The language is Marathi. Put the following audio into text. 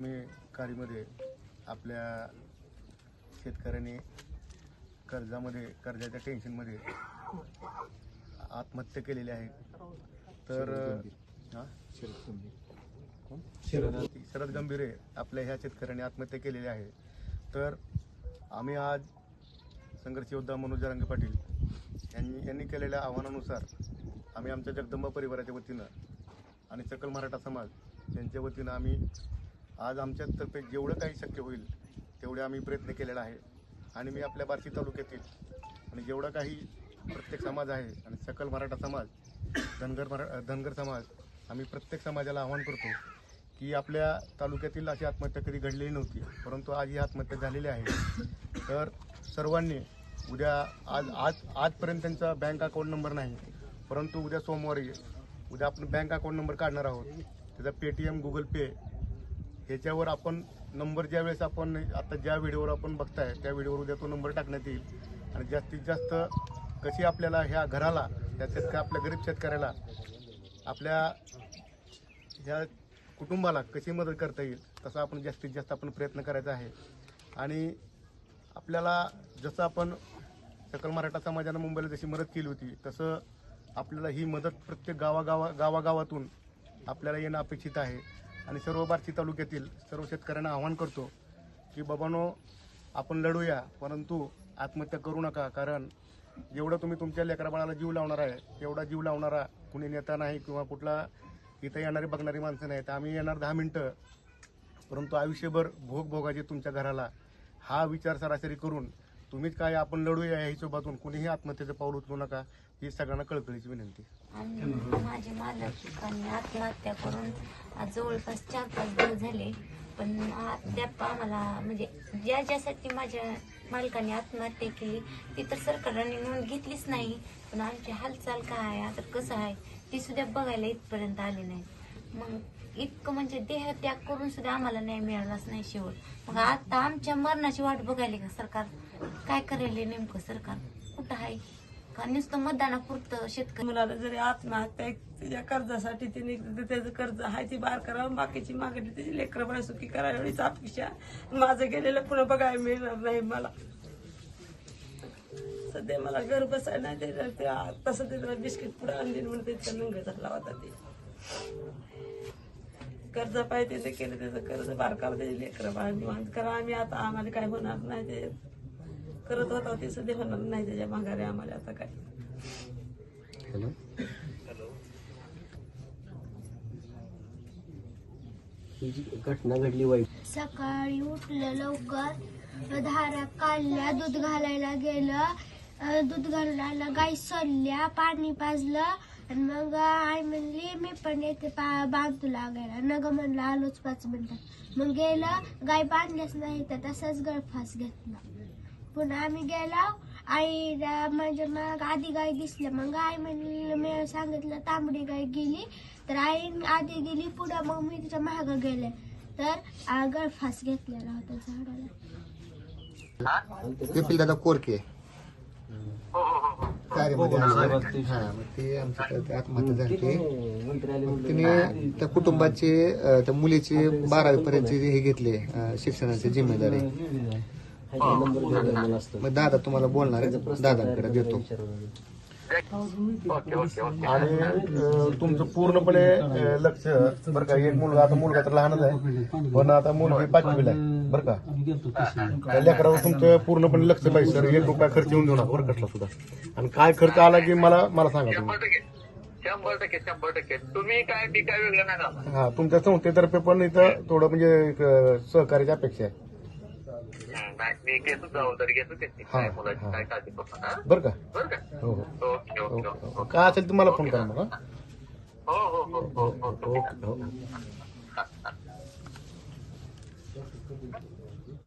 मी काळीमध्ये आपल्या शेतकऱ्यांनी कर्जामध्ये कर्जाच्या टेन्शनमध्ये आत्महत्या केलेली आहे. तर हा? शरद गंभीरे आपल्या ह्या शेतकऱ्यांनी आत्महत्या केलेली आहे. तर आम्ही आज संघर्ष योद्धा मनोज जरांगे पाटील यांनी यांनी केलेल्या आव्हानानुसार आम्ही आमच्या जगदंबा परिवाराच्या वतीनं आणि सकल मराठा समाज यांच्या वतीनं आम्ही आज आमच्यातर्फे जेवढं काही शक्य होईल तेवढे आम्ही प्रयत्न केलेला आहे. आणि मी आपल्या बार्शी तालुक्यातील आणि जेवढा काही प्रत्येक समाज आहे आणि सकल मराठा समाज धनगर मरा धनगर समाज आम्ही प्रत्येक समाजाला आवाहन करतो की आपल्या तालुक्यातील अशी आत्महत्या कधी घडलेली नव्हती परंतु आज ही आत्महत्या झालेली आहे. तर सर्वांनी उद्या आज आज आजपर्यंत त्यांचा बँक अकाउंट नंबर नाही परंतु उद्या सोमवारी उद्या आपण बँक अकाउंट नंबर काढणार आहोत. त्याचा पेटीएम गुगल पे ह्याच्यावर आपण नंबर ज्या वेळेस आपण आता ज्या व्हिडिओवर आपण बघताय त्या व्हिडिओवर उद्या तो नंबर टाकण्यात येईल. आणि जास्तीत जास्त कशी आपल्याला ह्या घराला या शेतक आपल्या गरीब शेतकऱ्याला आपल्या ह्या कुटुंबाला कशी मदत करता येईल तसा आपण जास्तीत जास्त आपण प्रयत्न करायचा आहे. आणि आपल्याला जसं आपण सकल मराठा समाजानं मुंबईला जशी मदत केली होती तसं आपल्याला ही मदत प्रत्येक गावागावा गावागावातून आपल्याला येणं अपेक्षित आहे. आणि सर्व बार्शी तालुक्यातील सर्व शेतकऱ्यांना आवाहन करतो की बाबानो आपण लढूया परंतु आत्महत्या करू नका कारण जेवढं तुम्ही तुमच्या लेकरा बाळाला जीव लावणार आहे तेवढा जीव लावणारा कुणी नेता नाही किंवा कुठला इथं येणारी बघणारी माणसं नाहीत आम्ही येणार दहा मिनटं. परंतु आयुष्यभर भोग भोगाचे तुमच्या घराला. हा विचार सरासरी करून तुम्हीच काय आपण लढूया या हिशोबातून? कुणीही आत्महत्येचं पाऊल उचलू नका. ही सगळ्यांना कळकळीची विनंती. आणि माझे मालकांनी आत्महत्या करून आज जवळपास चार पाच दिवस झाले पण अद्याप आम्हाला म्हणजे ज्या ज्यासाठी माझ्या मालकाने आत्महत्या केली ती तर सरकारने नोंद घेतलीच नाही. पण आमची हालचाल काय आहे? आता कसं आहे? ती सुद्धा बघायला इथपर्यंत आली नाही. मग इतकं म्हणजे देह त्याग करून सुद्धा आम्हाला न्याय मिळालाच नाही शेवट. मग आता आमच्या मरणाची वाट बघायली का सरकार? काय करेल नेमकं सरकार? कुठं आहे? का नुसतं मतदानापुरतं शेतकरी? मुलाला जरी आत्महत्या तिच्या कर्जासाठी तिने त्याचं कर्ज आहे ती बार करावं बाकीची मागणी तिची लेकरं बाळ सुखी करावी एवढीच अपेक्षा माझं गेलेलं पुन्हा बघायला मिळणार नाही मला. सध्या मला घर बसायला नाही ते- ते आ- तसं ते बिस्किट पुढे आणली म्हणून त्याचा नंग झाला होता ते. कर्ज पाहिजे ते केलं त्याचं कर्ज बारकाला त्याची लेकरं बाळ निवांत करा. आम्ही आता आम्हाला काय होणार नाही ते. करत होता ते सध्या होणार नाही त्याच्या माघारी आम्हाला आता काय हॅलो? ही जी घटना घडली वाईट. सकाळी उठलं लवकर धारा काढल्या दूध घालायला गेलं. अं, दूध घालायला गाय सोडल्या पाणी पाजलं. आणि मग आई म्हणली मी पण येते पा बांधतो लागायला नग म्हणलं आलोच पाच मिनिटात मग गेलं गाय बांधल्याच नाही तर तसाच गळफास घेतला. पुन्हा आम्ही गेलो आई म्हणजे मग आधी गाय दिसल्या मग आई म्हणली मी सांगितलं तांबडी गाय गेली. तर आई आधी गेली पुढं मग मी तिच्या मागं गेले. तर गळफास घेतलेला होता झाडाला. दादा कोरके. कार्यामध्ये आले. हा मग ते आमच्या आत्महत्या झाली तिने त्या कुटुंबाचे अ, त्या मुलीचे बारावी पर्यंतचे हे घेतले अ, शिक्षणाची जिम्मेदारी मग दादा तुम्हाला बोलणार आहे. दादांकडे देतो. आणि अ, तुमचं पूर्णपणे अ, लक्ष बरं का एक मुलगा आता मुलगा तर लहानच आहे पण आता मुलगी पाचवीला आहे बरं का. त्या लेकरावर तुमचं पूर्णपणे लक्ष पाहिजे सर एक रुपया खर्च येऊन देऊ नका बरं कसला सुद्धा. आणि काय खर्च आला की मला मला सांगा शंभर तुम्ही टक्के शंभर टक्के शंभर टक्के. तुम्ही काय मी काय वेगळं नाही हा तुमच्या संस्थेतर्फे पण इथं थोडं म्हणजे एक, अ, सहकार्याची अपेक्षा आहे. नाही मी घेतो जबाबदारी घेतो त्याची हा, काय मुलाची हा. काय काळजी करू नका? बरं का? बरं का? हो हो. Okay okay okay okay. Okay. काय असेल तुम्हाला फोन करा हा? हो हो हो हो हो. ओके हो हो.